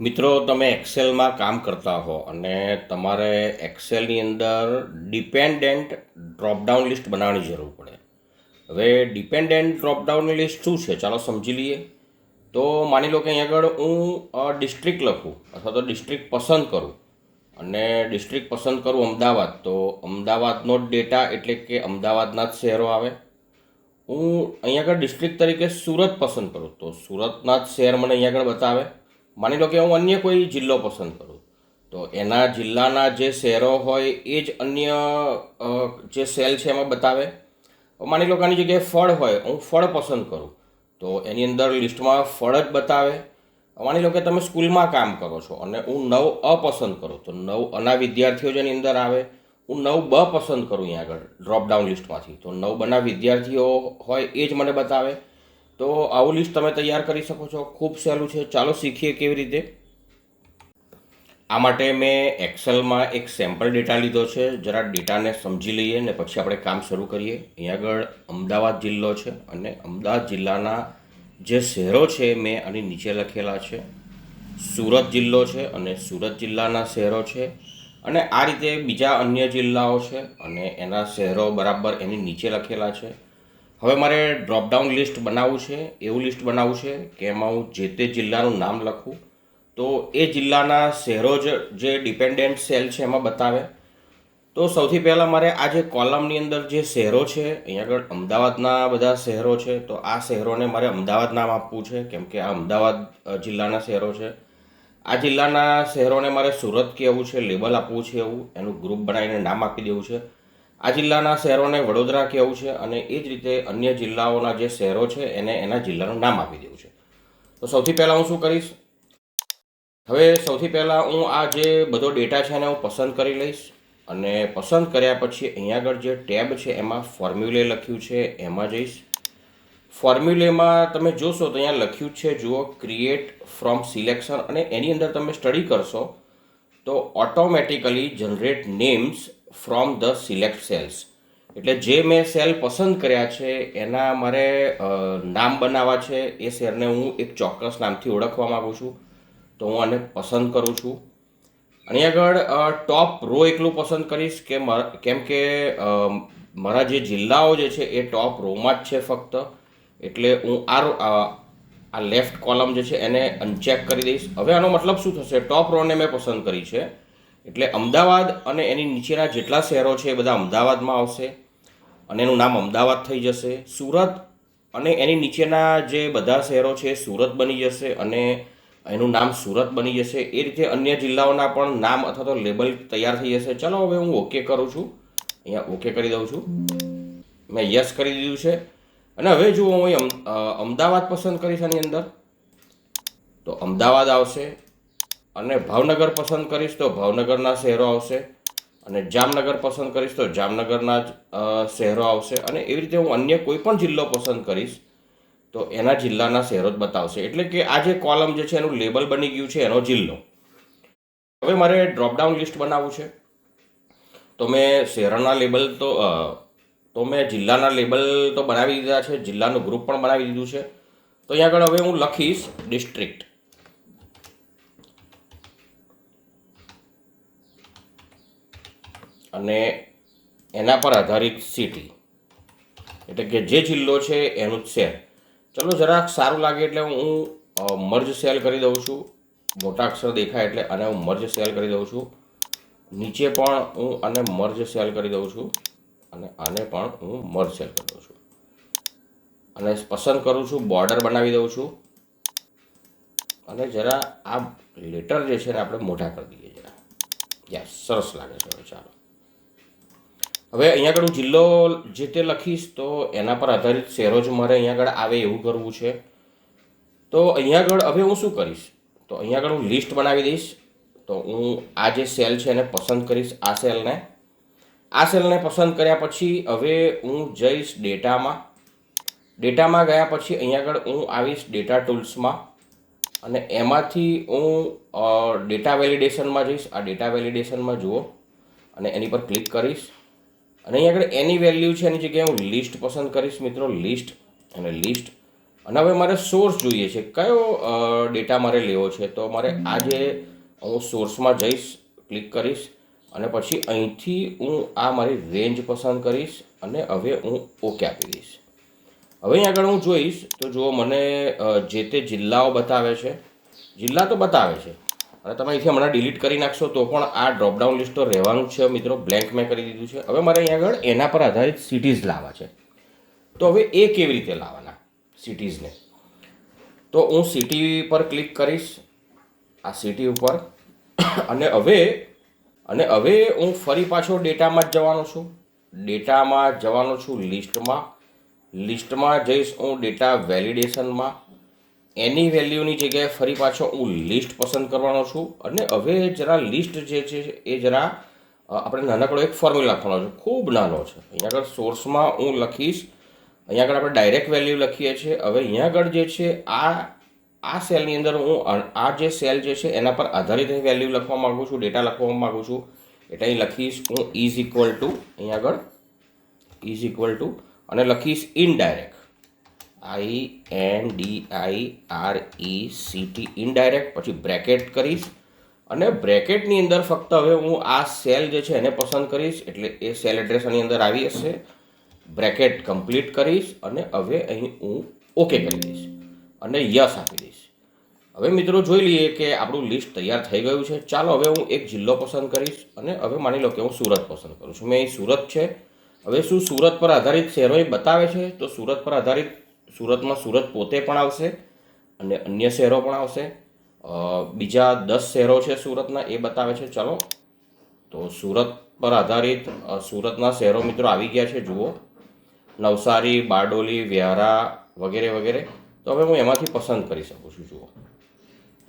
મિત્રો, તમે એક્સેલમાં કામ કરતા હો અને તમારે એક્સેલની અંદર ડિપેન્ડન્ટ ડ્રોપડાઉન લિસ્ટ બનાવવાની જરૂર પડે. હવે ડિપેન્ડન્ટ ડ્રોપડાઉન લિસ્ટ શું છે? ચાલો સમજી લઈએ. તો માની લો કે અહીં આગળ હું ડિસ્ટ્રિક્ટ લખું અથવા તો ડિસ્ટ્રિક્ટ પસંદ કરું. અને ડિસ્ટ્રિક્ટ પસંદ કરું અમદાવાદ, તો અમદાવાદનો જ ડેટા એટલે કે અમદાવાદના જ શહેરો આવે. હું અહીંયા આગળ ડિસ્ટ્રિક્ટ તરીકે સુરત પસંદ કરું. તો સુરતના જ શહેર મને અહીંયા આગળ બતાવે. માની લો કે હું અન્ય કોઈ જિલ્લો પસંદ કરું, તો એના જિલ્લાના જે શહેરો હોય એ જ અન્ય જે સેલ છે એમાં બતાવે. માની લો કે આની જગ્યાએ ફળ હોય, હું ફળ પસંદ કરું, તો એની અંદર લિસ્ટમાં ફળ જ બતાવે. માની લો કે તમે સ્કૂલમાં કામ કરો છો અને હું નવ અપસંદ કરું, તો નવ અના વિદ્યાર્થીઓ જેની અંદર આવે. હું નવ બ પસંદ કરું અહીંયા આગળ ડ્રોપડાઉન લિસ્ટમાંથી તો નવ બના વિદ્યાર્થીઓ હોય એ જ મને બતાવે. તો આવું લિસ્ટ તમે તૈયાર કરી શકો છો. ખૂબ સહેલું છે. ચાલો શીખીએ કેવી રીતે. આ માટે મેં એક્સેલમાં એક સેમ્પલ ડેટા લીધો છે. જરા ડેટાને સમજી લઈએ ને પછી આપણે કામ શરૂ કરીએ. અહીંયા આગળ અમદાવાદ જિલ્લો છે અને અમદાવાદ જિલ્લાના જે શહેરો છે મેં આની નીચે લખેલા છે. સુરત જિલ્લો છે અને સુરત જિલ્લાના શહેરો છે. અને આ રીતે બીજા અન્ય જિલ્લાઓ છે અને એના શહેરો બરાબર એની નીચે લખેલા છે. હવે મારે ડ્રોપડાઉન લિસ્ટ બનાવવું છે, એવું લિસ્ટ બનાવવું છે કે એમાં હું જે તે જિલ્લાનું નામ લખું. તો એ જિલ્લાના શહેરો જ જે ડિપેન્ડન્ટ સેલ છે એમાં બતાવે. તો સૌથી પહેલાં મારે આ જે કોલમની અંદર જે શહેરો છે અહીંયા આગળ અમદાવાદના બધા શહેરો છે, તો આ શહેરોને મારે અમદાવાદ નામ આપવું છે, કેમ કે આ અમદાવાદ જિલ્લાના શહેરો છે. આ જિલ્લાના શહેરોને મારે સુરત કહેવું છે લેબલ આપવું છે એવું, એનું ગ્રુપ બનાવીને નામ આપી દેવું છે. આ જિલ્લાના શહેરોને વડોદરા કહેવું છે અને એ જ રીતે અન્ય જિલ્લાઓના જે શહેરો છે એને એના જિલ્લાનું નામ આપી દેવું છે. તો સૌથી પહેલાં હું શું કરીશ? હવે સૌથી પહેલાં હું આ જે બધો ડેટા છે એને હું પસંદ કરી લઈશ અને પસંદ કર્યા પછી અહીંયા આગળ જે ટેબ છે એમાં ફોર્મ્યુલે લખ્યું છે એમાં જઈશ. ફોર્મ્યુલેમાં તમે જોશો તો અહીંયા લખ્યું છે, જુઓ ક્રિએટ ફ્રોમ સિલેક્શન અને એની અંદર તમે સ્ટડી કરશો તો automatically generate names from the select cells એટલે જે મેં સેલ પસંદ કર્યા છે, એના મારે નામ બનાવવા છે. એ શેરને હું એક ચોક્કસ નામથી ઓળખવા માગું છું. તો હું આને પસંદ કરું છું. અહીં આગળ ટોપ રો એકલું પસંદ કરીશ કે કેમ કે મારા જે જિલ્લાઓ જે છે એ ટોપ રોમાં જ છે ફક્ત. એટલે હું આ આ લેફ્ટ કોલમ જે છે એને અનચેક કરી દઈશ. હવે આનો મતલબ શું થશે? ટોપ રોને મેં પસંદ કરી છે. એટલે અમદાવાદ અને એની નીચેના જેટલા શહેરો છે એ બધા અમદાવાદમાં આવશે અને એનું નામ અમદાવાદ થઈ જશે. સુરત અને એની નીચેના જે બધા શહેરો છે સુરત બની જશે અને એનું નામ સુરત બની જશે. એ રીતે અન્ય જિલ્લાઓના પણ નામ અથવા તો લેબલ તૈયાર થઈ જશે. ચલો હવે હું ઓકે કરું છું. અહીંયા ઓકે કરી દઉં છું. મેં યસ કરી દીધું છે. અને હવે જુઓ હું અમદાવાદ પસંદ કરીશ આની અંદર. તો અમદાવાદ આવશે. અને ભાવનગર પસંદ કરીશ તો ભાવનગરના શહેરો આવશે. અને જામનગર પસંદ કરીશ તો જામનગરના જ શહેરો આવશે. અને એવી રીતે હું અન્ય કોઈ પણ જિલ્લો પસંદ કરીશ તો એના જિલ્લાના શહેરો જ બતાવશે. એટલે કે આ જે કોલમ જે છે એનું લેબલ બની ગયું છે એનો જિલ્લો. હવે મારે ડ્રોપડાઉન લિસ્ટ બનાવવું છે. તો મેં શહેરોના લેબલ તો તો મેં જિલ્લાના લેબલ તો બનાવી દીધા છે. જિલ્લાનું ગ્રુપ પણ બનાવી દીધું છે. તો અહીંયા આગળ હવે હું લખીશ ડિસ્ટ્રિક્ટ અને એના પર આધારિત સિટી એટલે કે જે જિલ્લો છે એનું જ શહેર ચલો જરાક સારું લાગે એટલે હું મર્જ સેલ કરી દઉં છું. મોટા અક્ષર દેખાય એટલે અને હું મર્જ સેલ કરી દઉં છું. નીચે પણ હું આને મર્જ સેલ કરી દઉં છું. અને આને પણ હું મર્જ સેલ કરી દઉં છું. અને પસંદ કરું છું, બોર્ડર બનાવી દઉં છું. અને જરા આ લેટર જે છે ને આપણે મોટા કરી દઈએ જરા. યસ, સરસ લાગે છે ચાલો. હવે અહીંયા આગળ હું જિલ્લો જે તે લખીશ, તો એના પર આધારિત શહેરો જ મારે અહીંયા આગળ આવે એવું કરવું છે. તો અહીંયા આગળ હવે હું શું કરીશ? તો અહીંયા આગળ હું લિસ્ટ બનાવી દઈશ. તો હું આ જે સેલ છે એને પસંદ કરીશ, આ સેલને. આ સેલને પસંદ કર્યા પછી હવે હું જઈશ ડેટામાં. ડેટામાં ગયા પછી અહીંયા આગળ હું આવીશ ડેટા ટૂલ્સમાં. અને એમાંથી હું ડેટા વેલિડેશનમાં જઈશ. આ ડેટા વેલિડેશનમાં જુઓ. અને એની પર ક્લિક કરીશ. અને અહીં આગળ એની વેલ્યુ છે એની જગ્યાએ હું લિસ્ટ પસંદ કરીશ મિત્રો લિસ્ટ અને લિસ્ટ અને હવે મારે સોર્સ જોઈએ છે. કયો ડેટા મારે લેવો છે? તો મારે આજે હું સોર્સમાં જઈશ ક્લિક કરીશ અને પછી અહીંથી હું આ મારી રેન્જ પસંદ કરીશ અને હવે હું ઓકે આપી દઈશ. હવે અહીં આગળ હું જોઈશ તો જુઓ મને જે તે જિલ્લાઓ બતાવે છે. જિલ્લા તો બતાવે છે. અને તમે અહીંથી હમણાં ડિલીટ કરી નાખશો તો પણ આ ડ્રોપડાઉન લિસ્ટ રહેવાનું છે મિત્રો. બ્લેન્ક મેં કરી દીધું છે. હવે મારે અહીં આગળ એના પર આધારિત સિટીઝ લાવવા છે. તો હવે એ કેવી રીતે લાવવાના સિટીઝને તો હું સિટી પર ક્લિક કરીશ, આ સિટી ઉપર. અને હવે અને હવે હું ફરી પાછો ડેટામાં જ જવાનો છું. ડેટામાં જવાનો છું લિસ્ટમાં લિસ્ટમાં જઈશ હું ડેટા વેલિડેશનમાં એની વેલ્યુની જગ્યાએ ફરી પાછો હું લિસ્ટ પસંદ કરવાનો છું અને હવે જરા લિસ્ટ જે છે એ જરા આપણે નાનકડો એક ફોર્મ્યુલા લખવાનો છે. ખૂબ નાનો છે. અહીંયા આગળ સોર્સમાં હું લખીશ. અહીંયા આગળ આપણે ડાયરેક્ટ વેલ્યુ લખીએ છીએ. હવે અહીંયા આગળ જે છે, આ આ સેલની અંદર હું આ જે સેલ જે છે એના પર આધારિત વેલ્યુ લખવા માગું છું, ડેટા લખવા માગું છું. એટલે અહીં લખીશ હું ઇઝ ઇક્વલ ટુ અહીંયા આગળ ઇઝ ઇક્વલ ટુ અને લખીશ indirect I N D I R E C T indirect પછી બ્રેકેટ કરીશ. અને બ્રેકેટની અંદર ફક્ત હવે હું આ સેલ જે છે એને પસંદ કરીશ. એટલે એ સેલ એડ્રેસ આની અંદર આવી હશે. બ્રેકેટ કમ્પ્લીટ કરીશ અને હવે અહીં હું ઓકે કરી દઈશ. અને યસ આપી દઈશ. હવે મિત્રો જોઈ લઈએ કે આપણું લિસ્ટ તૈયાર થઈ ગયું છે. ચાલો હવે હું એક જિલ્લો પસંદ કરીશ અને હવે માની લો કે હું સુરત પસંદ કરું છું. મેં અહીં સુરત છે. હવે શું સુરત પર આધારિત શહેરો એ બતાવે છે? તો સુરત પર આધારિત સુરતમાં સુરત પોતે પણ આવશે અને અન્ય શહેરો પણ આવશે. બીજા દસ શહેરો છે સુરતના એ બતાવે છે. ચલો. તો સુરત પર આધારિત સુરતના શહેરો મિત્રો આવી ગયા છે, જુઓ. નવસારી, બારડોલી, વ્યારા વગેરે વગેરે. તો હવે હું એમાંથી પસંદ કરી શકું છું, જુઓ.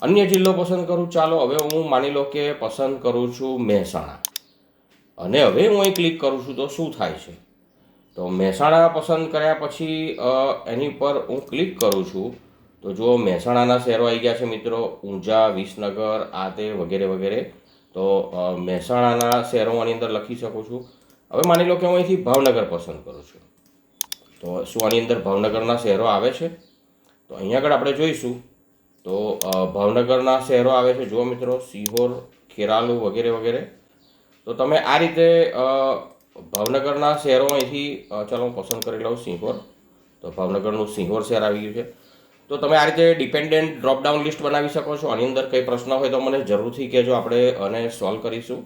અન્ય જિલ્લો પસંદ કરું? ચાલો, હવે હું માની લો કે પસંદ કરું છું મહેસાણા. અને હવે હું અહીં ક્લિક કરું છું તો શું થાય છે? તો મહેસાણા પસંદ કર્યા પછી એની પર હું ક્લિક કરું છું. તો જો મહેસાણાના શહેરો આવી ગયા છે મિત્રો. ઊંઝા, વિસનગર આ તે વગેરે વગેરે. તો મહેસાણાના શહેરો આની અંદર લખી શકું છું. હવે માની લો કે હું અહીંથી ભાવનગર પસંદ કરું છું. તો શું આની અંદર ભાવનગરના શહેરો આવે છે? તો અહીંયા આગળ આપણે જોઈશું. તો ભાવનગરના શહેરો આવે છે. જુઓ મિત્રો, સિહોર, ખેરાલુ વગેરે વગેરે. તો તમે આ રીતે ભાવનગરના શહેરો અહીંથી ચાલો હું પસંદ કરી લઉં સિંહોર. તો ભાવનગરનું સિંહોર શહેર આવી ગયું છે. તો તમે આ રીતે ડિપેન્ડન્ટ ડ્રોપડાઉન લિસ્ટ બનાવી શકો છો. આની અંદર કંઈ પ્રશ્ન હોય તો મને જરૂરથી કહેજો. આપણે અને સોલ્વ કરીશું.